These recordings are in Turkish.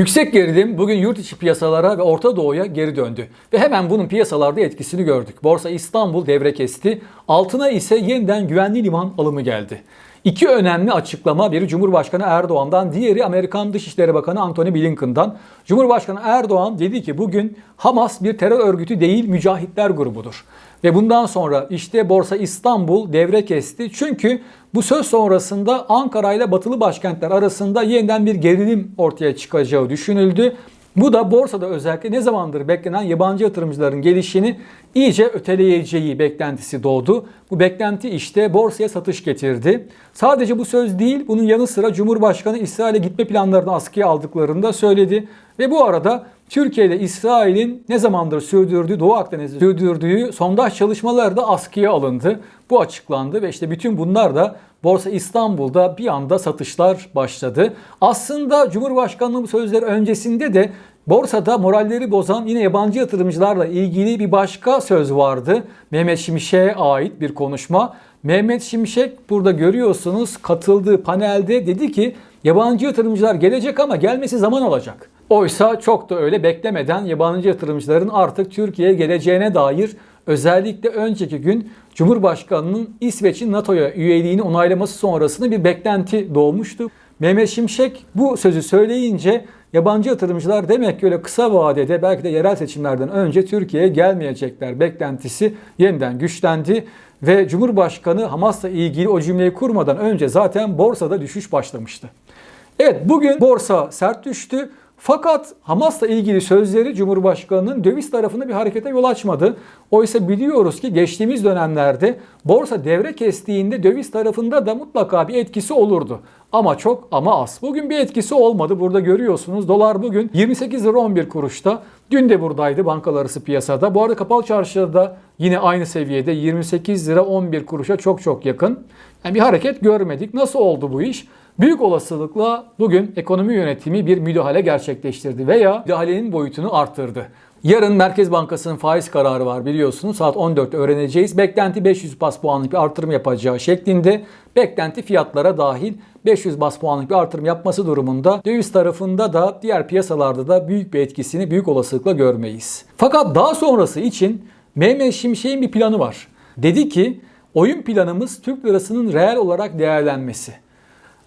Yüksek gerilim bugün yurt içi piyasalara ve Orta Doğu'ya geri döndü. Ve hemen bunun piyasalarda etkisini gördük. Borsa İstanbul devre kesti. Altına ise yeniden güvenli liman alımı geldi. İki önemli açıklama biri Cumhurbaşkanı Erdoğan'dan, diğeri Amerikan Dışişleri Bakanı Antony Blinken'dan. Cumhurbaşkanı Erdoğan dedi ki bugün Hamas bir terör örgütü değil mücahitler grubudur. Ve bundan sonra işte Borsa İstanbul devre kesti. Çünkü bu söz sonrasında Ankara ile batılı başkentler arasında yeniden bir gerilim ortaya çıkacağı düşünüldü. Bu da borsada özellikle ne zamandır beklenen yabancı yatırımcıların gelişini iyice öteleyeceği beklentisi doğdu. Bu beklenti işte borsaya satış getirdi. Sadece bu söz değil, bunun yanı sıra Cumhurbaşkanı İsrail'e gitme planlarını askıya aldıklarını da söyledi. Ve bu arada Türkiye ile İsrail'in ne zamandır sürdürdüğü, Doğu Akdeniz'de sürdürdüğü sondaj çalışmaları da askıya alındı. Bu açıklandı ve işte bütün bunlar da Borsa İstanbul'da bir anda satışlar başladı. Aslında Cumhurbaşkanlığı sözleri öncesinde de borsada moralleri bozan yine yabancı yatırımcılarla ilgili bir başka söz vardı. Mehmet Şimşek'e ait bir konuşma. Mehmet Şimşek burada görüyorsunuz katıldığı panelde dedi ki yabancı yatırımcılar gelecek ama gelmesi zaman alacak. Oysa çok da öyle beklemeden yabancı yatırımcıların artık Türkiye'ye geleceğine dair özellikle önceki gün Cumhurbaşkanı'nın İsveç'in NATO'ya üyeliğini onaylaması sonrasında bir beklenti doğmuştu. Mehmet Şimşek bu sözü söyleyince yabancı yatırımcılar demek ki öyle kısa vadede belki de yerel seçimlerden önce Türkiye'ye gelmeyecekler beklentisi yeniden güçlendi ve Cumhurbaşkanı Hamas'la ilgili o cümleyi kurmadan önce zaten borsada düşüş başlamıştı. Evet bugün borsa sert düştü. Fakat Hamas'la ilgili sözleri Cumhurbaşkanı'nın döviz tarafında bir harekete yol açmadı. Oysa biliyoruz ki geçtiğimiz dönemlerde borsa devre kestiğinde döviz tarafında da mutlaka bir etkisi olurdu. Ama çok ama az. Bugün bir etkisi olmadı. Burada görüyorsunuz dolar bugün 28 lira 11 kuruşta. Dün de buradaydı bankalar arası piyasada. Bu arada kapalı çarşıda yine aynı seviyede 28 lira 11 kuruşa çok çok yakın. Yani bir hareket görmedik. Nasıl oldu bu iş? Büyük olasılıkla bugün ekonomi yönetimi bir müdahale gerçekleştirdi veya müdahalenin boyutunu arttırdı. Yarın Merkez Bankası'nın faiz kararı var biliyorsunuz. Saat 14'te öğreneceğiz. Beklenti 500 bas puanlık bir artırım yapacağı şeklinde. Beklenti fiyatlara dahil 500 bas puanlık bir artırım yapması durumunda döviz tarafında da diğer piyasalarda da büyük bir etkisini büyük olasılıkla görmeyiz. Fakat daha sonrası için Mehmet Şimşek'in bir planı var. Dedi ki oyun planımız Türk lirasının reel olarak değerlenmesi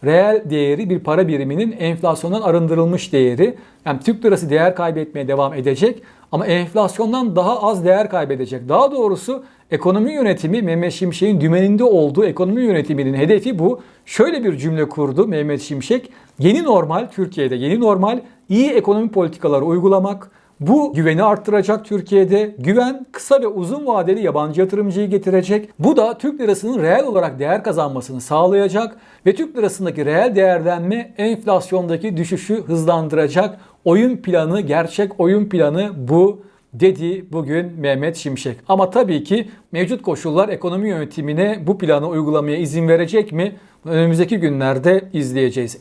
reel değeri bir para biriminin enflasyondan arındırılmış değeri. Yani Türk lirası değer kaybetmeye devam edecek ama enflasyondan daha az değer kaybedecek. Daha doğrusu ekonomi yönetimi Mehmet Şimşek'in dümeninde olduğu ekonomi yönetiminin hedefi bu. Şöyle bir cümle kurdu Mehmet Şimşek. Yeni normal Türkiye'de yeni normal iyi ekonomi politikaları uygulamak, bu güveni arttıracak Türkiye'de. Güven kısa ve uzun vadeli yabancı yatırımcıyı getirecek. Bu da Türk lirasının reel olarak değer kazanmasını sağlayacak ve Türk lirasındaki reel değerlenme enflasyondaki düşüşü hızlandıracak. Oyun planı, gerçek oyun planı bu dedi bugün Mehmet Şimşek. Ama tabii ki mevcut koşullar ekonomi yönetimine bu planı uygulamaya izin verecek mi? Önümüzdeki günlerde izleyeceğiz.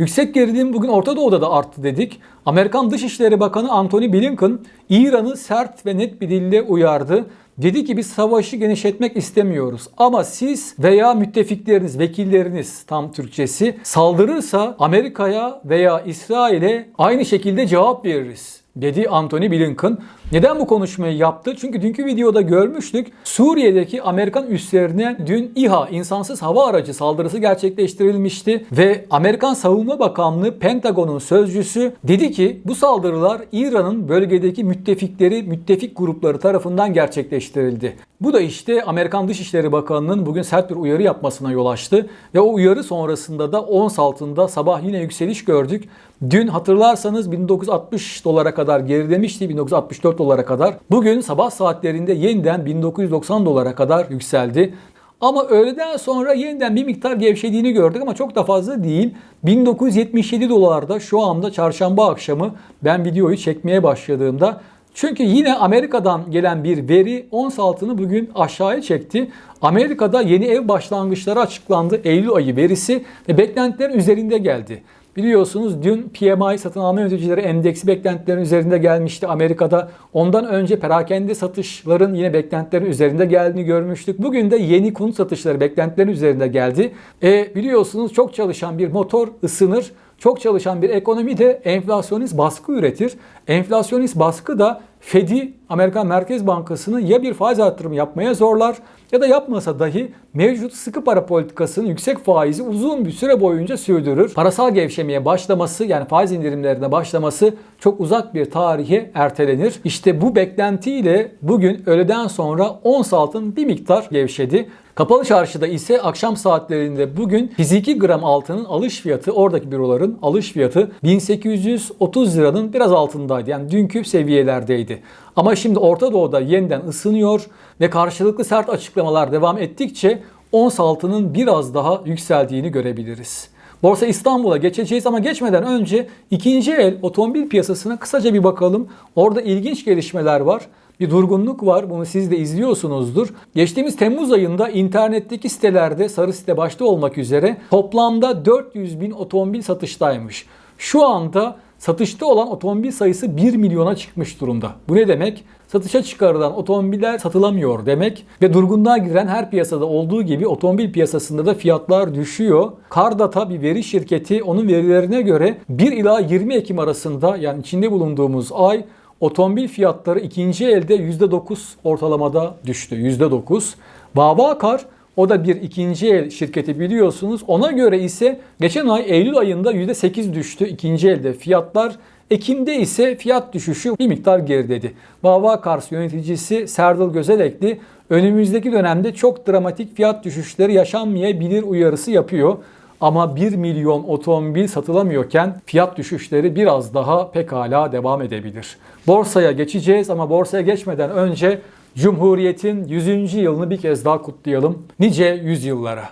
Yüksek gerilim bugün Orta Doğu'da da arttı dedik. Amerikan Dışişleri Bakanı Antony Blinken İran'ı sert ve net bir dille uyardı. Dedi ki biz savaşı genişletmek istemiyoruz. Ama siz veya müttefikleriniz, vekilleriniz tam Türkçesi saldırırsa Amerika'ya veya İsrail'e aynı şekilde cevap veririz dedi Antony Blinken. Neden bu konuşmayı yaptı? Çünkü dünkü videoda görmüştük. Suriye'deki Amerikan üslerine dün İHA insansız hava aracı saldırısı gerçekleştirilmişti ve Amerikan Savunma Bakanlığı Pentagon'un sözcüsü dedi ki bu saldırılar İran'ın bölgedeki müttefikleri, müttefik grupları tarafından gerçekleştirildi. Bu da işte Amerikan Dışişleri Bakanı'nın bugün sert bir uyarı yapmasına yol açtı ve o uyarı sonrasında da ons altında sabah yine yükseliş gördük. Dün hatırlarsanız 1960 dolara kadar gerilemişti 1964 dolara kadar. Bugün sabah saatlerinde yeniden 1990 dolara kadar yükseldi. Ama öğleden sonra yeniden bir miktar gevşediğini gördük ama çok da fazla değil. 1977 dolarda şu anda çarşamba akşamı ben videoyu çekmeye başladığımda çünkü yine Amerika'dan gelen bir veri ons altını bugün aşağıya çekti. Amerika'da yeni ev başlangıçları açıklandı. Eylül ayı verisi ve beklentilerin üzerinde geldi. Biliyorsunuz dün PMI satın alma yöneticileri endeksi beklentilerin üzerinde gelmişti Amerika'da. Ondan önce perakende satışların yine beklentilerin üzerinde geldiğini görmüştük. Bugün de yeni konut satışları beklentilerin üzerinde geldi. E, biliyorsunuz çok çalışan bir motor ısınır. Çok çalışan bir ekonomi de enflasyonist baskı üretir. Enflasyonist baskı da Fed'i, Amerikan Merkez Bankası'nı ya bir faiz artırımı yapmaya zorlar ya da yapmasa dahi mevcut sıkı para politikasının yüksek faizi uzun bir süre boyunca sürdürür. Parasal gevşemeye başlaması yani faiz indirimlerine başlaması çok uzak bir tarihe ertelenir. İşte bu beklentiyle bugün öğleden sonra ons altın bir miktar gevşedi. Kapalı çarşıda ise akşam saatlerinde bugün fiziki gram altının alış fiyatı oradaki büroların alış fiyatı 1830 liranın biraz altındaydı. Yani dünkü seviyelerdeydi. Ama şimdi Orta Doğu'da yeniden ısınıyor ve karşılıklı sert açıklamalar devam ettikçe ons altının biraz daha yükseldiğini görebiliriz. Borsa İstanbul'a geçeceğiz ama geçmeden önce ikinci el otomobil piyasasına kısaca bir bakalım. Orada ilginç gelişmeler var. Bir durgunluk var. Bunu siz de izliyorsunuzdur. Geçtiğimiz Temmuz ayında internetteki sitelerde sarı site başta olmak üzere toplamda 400 bin otomobil satıştaymış. Şu anda satışta olan otomobil sayısı 1 milyona çıkmış durumda. Bu ne demek? Satışa çıkarılan otomobiller satılamıyor demek ve durgunluğa giren her piyasada olduğu gibi otomobil piyasasında da fiyatlar düşüyor. Cardata bir veri şirketi onun verilerine göre 1 ila 20 Ekim arasında yani içinde bulunduğumuz ay otomobil fiyatları ikinci elde %9 ortalamada düştü. %9. Babakar o da bir ikinci el şirketi biliyorsunuz. Ona göre ise geçen ay Eylül ayında %8 düştü ikinci elde fiyatlar. Ekim'de ise fiyat düşüşü bir miktar geriledi. Vava Kars yöneticisi Serdal Gözelekli önümüzdeki dönemde çok dramatik fiyat düşüşleri yaşanmayabilir uyarısı yapıyor. Ama 1 milyon otomobil satılamıyorken fiyat düşüşleri biraz daha pekala devam edebilir. Borsaya geçeceğiz ama borsaya geçmeden önce Cumhuriyet'in 100. yılını bir kez daha kutlayalım. Nice yüzyıllara.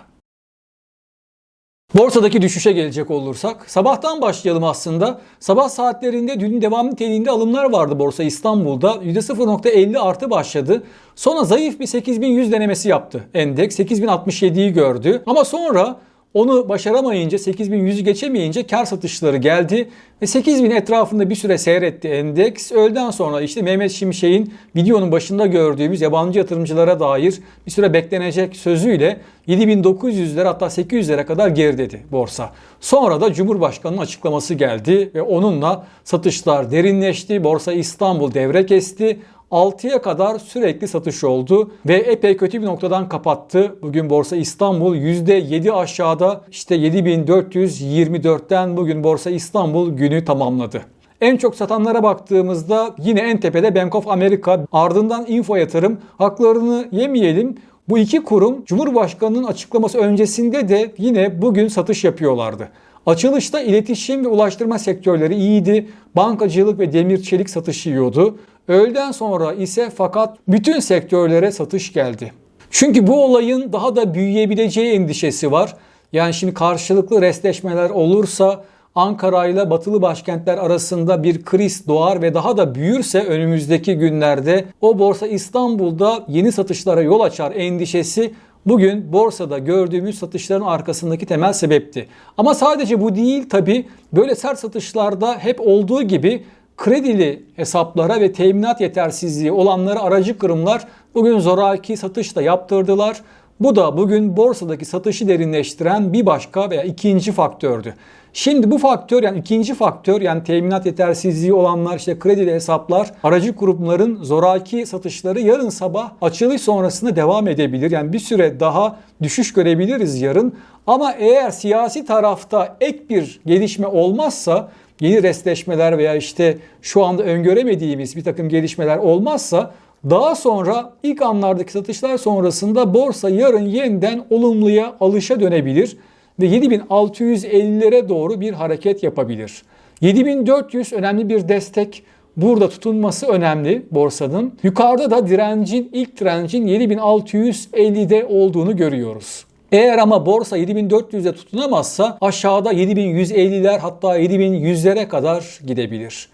Borsadaki düşüşe gelecek olursak sabahtan başlayalım aslında. Sabah saatlerinde dün devam niteliğinde alımlar vardı Borsa İstanbul'da. %0.50 artı başladı. Sonra zayıf bir 8100 denemesi yaptı endeks. 8067'yi gördü. Ama sonra onu başaramayınca 8100'ü geçemeyince kar satışları geldi ve 8000 etrafında bir süre seyretti endeks. Öğleden sonra işte Mehmet Şimşek'in videonun başında gördüğümüz yabancı yatırımcılara dair bir süre beklenecek sözüyle 7900'lere hatta 800'lere kadar geridedi borsa. Sonra da Cumhurbaşkanı'nın açıklaması geldi ve onunla satışlar derinleşti. Borsa İstanbul devre kesti. 6'ya kadar sürekli satış oldu ve epey kötü bir noktadan kapattı. Bugün Borsa İstanbul %7 aşağıda işte 7424'ten bugün Borsa İstanbul günü tamamladı. En çok satanlara baktığımızda yine en tepede Bank of America, ardından Info Yatırım. Haklarını yemeyelim. Bu iki kurum Cumhurbaşkanı'nın açıklaması öncesinde de yine bugün satış yapıyorlardı. Açılışta iletişim ve ulaştırma sektörleri iyiydi. Bankacılık ve demir çelik satışı yiyordu. Öğleden sonra ise fakat bütün sektörlere satış geldi. Çünkü bu olayın daha da büyüyebileceği endişesi var. Yani şimdi karşılıklı restleşmeler olursa Ankara ile batılı başkentler arasında bir kriz doğar ve daha da büyürse önümüzdeki günlerde o borsa İstanbul'da yeni satışlara yol açar endişesi bugün borsada gördüğümüz satışların arkasındaki temel sebepti. Ama sadece bu değil tabi böyle sert satışlarda hep olduğu gibi kredili hesaplara ve teminat yetersizliği olanları aracı kurumlar bugün zoraki satış da yaptırdılar. Bu da bugün borsadaki satışı derinleştiren bir başka veya ikinci faktördü. Şimdi bu faktör yani ikinci faktör yani teminat yetersizliği olanlar işte kredili hesaplar aracı kurumların zoraki satışları yarın sabah açılış sonrasında devam edebilir. Yani bir süre daha düşüş görebiliriz yarın. Ama eğer siyasi tarafta ek bir gelişme olmazsa yeni restleşmeler veya işte şu anda öngöremediğimiz bir takım gelişmeler olmazsa daha sonra ilk anlardaki satışlar sonrasında borsa yarın yeniden olumluya alışa dönebilir ve 7650'lere doğru bir hareket yapabilir. 7400 önemli bir destek. Burada tutunması önemli borsanın. Yukarıda da direncin ilk direncin 7650'de olduğunu görüyoruz. Eğer ama borsa 7400'e tutunamazsa aşağıda 7150'ler hatta 7100'lere kadar gidebilir.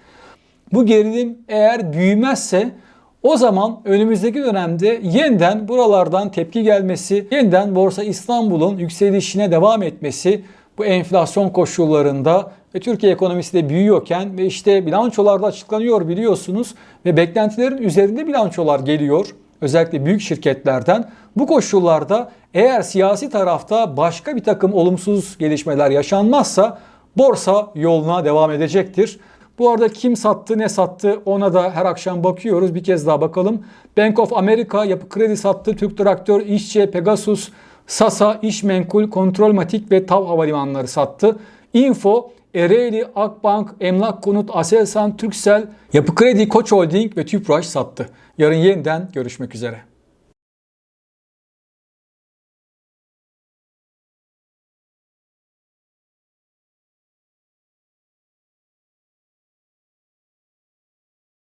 Bu gerilim eğer büyümezse o zaman önümüzdeki dönemde yeniden buralardan tepki gelmesi, yeniden Borsa İstanbul'un yükselişine devam etmesi bu enflasyon koşullarında ve Türkiye ekonomisi de büyüyorken ve işte bilançolarda açıklanıyor biliyorsunuz ve beklentilerin üzerinde bilançolar geliyor özellikle büyük şirketlerden. Bu koşullarda eğer siyasi tarafta başka bir takım olumsuz gelişmeler yaşanmazsa borsa yoluna devam edecektir. Bu arada kim sattı ne sattı ona da her akşam bakıyoruz. Bir kez daha bakalım. Bank of America yapı kredi sattı. Türk Traktör, İşçe, Pegasus, Sasa, İşmenkul, Kontrolmatik ve TAV Havalimanları sattı. Info, Ereğli, Akbank, Emlak Konut, Aselsan, Türksel, Yapı Kredi, Koç Holding ve Tüpraş sattı. Yarın yeniden görüşmek üzere.